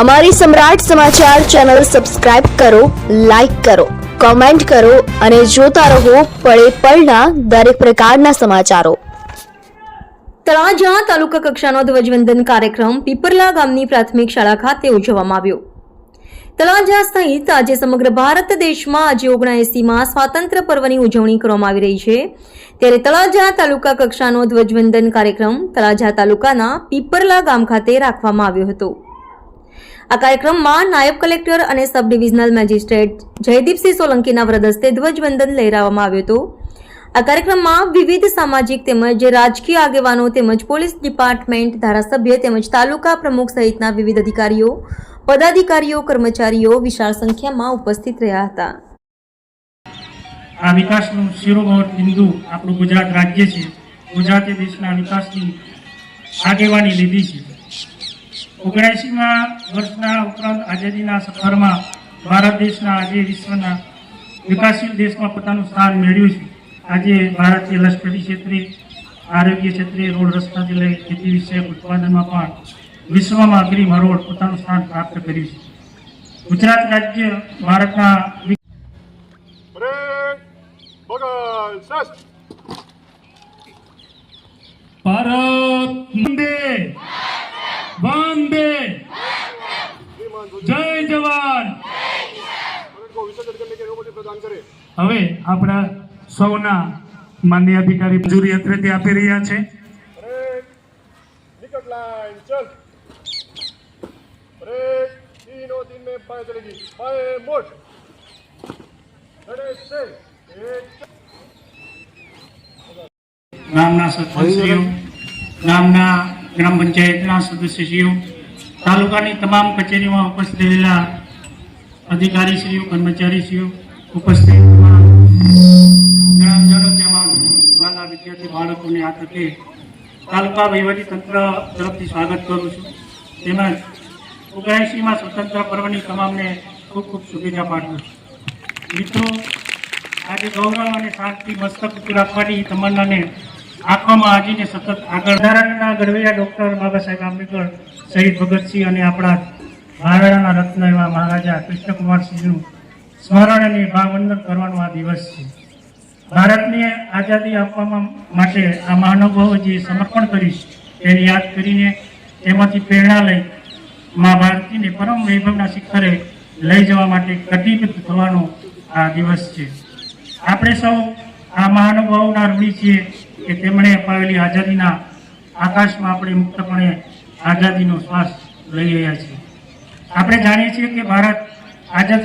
અમારી સમ્રાટ સમાચાર ચેનલ સબસ્ક્રાઇબ કરો, લાઇક કરો, કોમેન્ટ કરો અને જોતા રહો પળે પળના દરેક પ્રકારના સમાચારો. તળાજા તાલુકા કક્ષાનો ધ્વજવંદન કાર્યક્રમ પીપરલા ગામની પ્રાથમિક શાળા ખાતે ઉજવવામાં આવ્યો. તળાજા સહિત આજે સમગ્ર ભારત દેશમાં આજે ઓગણએસીમાં સ્વાતંત્ર્ય પર્વની ઉજવણી કરવામાં આવી રહી છે. ત્યારે તળાજા તાલુકા કક્ષાનો ધ્વજવંદન કાર્યક્રમ તળાજા તાલુકાના પીપરલા ગામ ખાતે રાખવામાં આવ્યો હતો. આ કાર્યક્રમમાં નાયબ કલેક્ટર અને સબ ડિવિઝનલ મેજિસ્ટ્રેટ જયદીપસિંહ સોલંકીના વ્રદસ્તે ધ્વજવંદન લહેરાવવામાં આવ્યો હતો. આ કાર્યક્રમમાં વિવિધ સામાજિક તેમજ રાજકીય આગેવાનો તેમજ પોલીસ ડિપાર્ટમેન્ટ ધારાસભ્ય તેમજ તાલુકા પ્રમુખ સહિતના વિવિધ અધિકારીઓ, પદાધિકારીઓ, કર્મચારીઓ વિશાળ સંખ્યામાં ઉપસ્થિત રહ્યા હતા. આ વિકાસનું શિરોમોર બિંદુ આપણું ગુજરાત રાજ્ય છે. ગુજરાતે દેશના વિકાસની આગેવાની લીધી છે. ઓગણએંસીમાં વર્ષના ઉપરાંત આઝાદીના સફરમાં ભારત દેશના આજે વિશ્વના વિકાસશીલ દેશમાં પોતાનું સ્થાન મેળવ્યું છે. આજે ભારતીય લશ્કરી ક્ષેત્રે આરોગ્ય ક્ષેત્રે રોડ રસ્તાથી લઈ ખેતી વિષયક ઉત્પાદનમાં પણ વિશ્વમાં અગ્રીમ હરોળ પોતાનું સ્થાન પ્રાપ્ત કર્યું છે. ગુજરાત રાજ્ય ભારતના વિ- બ્રેક બગલ સસ્ત ભારત જવાન હવે આપણા સૌના માન્ય અધિકારી મંજૂરી તે આપી રહ્યા છે. ગામના સદસ્યો ગામના ગ્રામ પંચાયતના સદસ્યશ્રીઓ તાલુકાની તમામ કચેરીમાં ઉપસ્થિત રહેલા અધિકારીશ્રીઓ, કર્મચારીશ્રીઓ ઉપસ્થિત ગ્રામજનો તેમજ વિદ્યાર્થી બાળકોને આ તકે તાલુકા તંત્ર તરફથી સ્વાગત કરું છું. તેમજ ઓગણીસીમાં સ્વતંત્ર પર્વની તમામને ખૂબ ખૂબ શુભેચ્છા પાઠવું છું. મિત્રો, આજે ગૌરવ અને શાંતિ મસ્તક રાખવાની તમન્નાને આંખોમાં આજીને સતત આગળ ધારાના ગઢવિયા ડૉક્ટર બાબા સાહેબ આંબેડકર, શહીદ ભગતસિંહ અને આપણા મહારાણાના રત્ન એવા મહારાજા કૃષ્ણકુમારસિંહનું સ્મરણ અને ભાવવંદન કરવાનો આ દિવસ છે. ભારતને આઝાદી આપવામાં માટે આ મહાનુભાવો જે સમર્પણ કરીશ, તેને યાદ કરીને તેમાંથી પ્રેરણા લઈ મા ભારતીને પરમ વૈભવના શિખરે લઈ જવા માટે કટિબદ્ધ થવાનો આ દિવસ છે. આપણે સૌ આ મહાનુભાવોના ઋણી છીએ. કે તેમણે અપાવેલી આઝાદીના આકાશમાં આપણે મુક્તપણે આઝાદીનો શ્વાસ લઈ રહ્યા છીએ. આપણે જાણીએ છીએ કે ભારત આઝાદ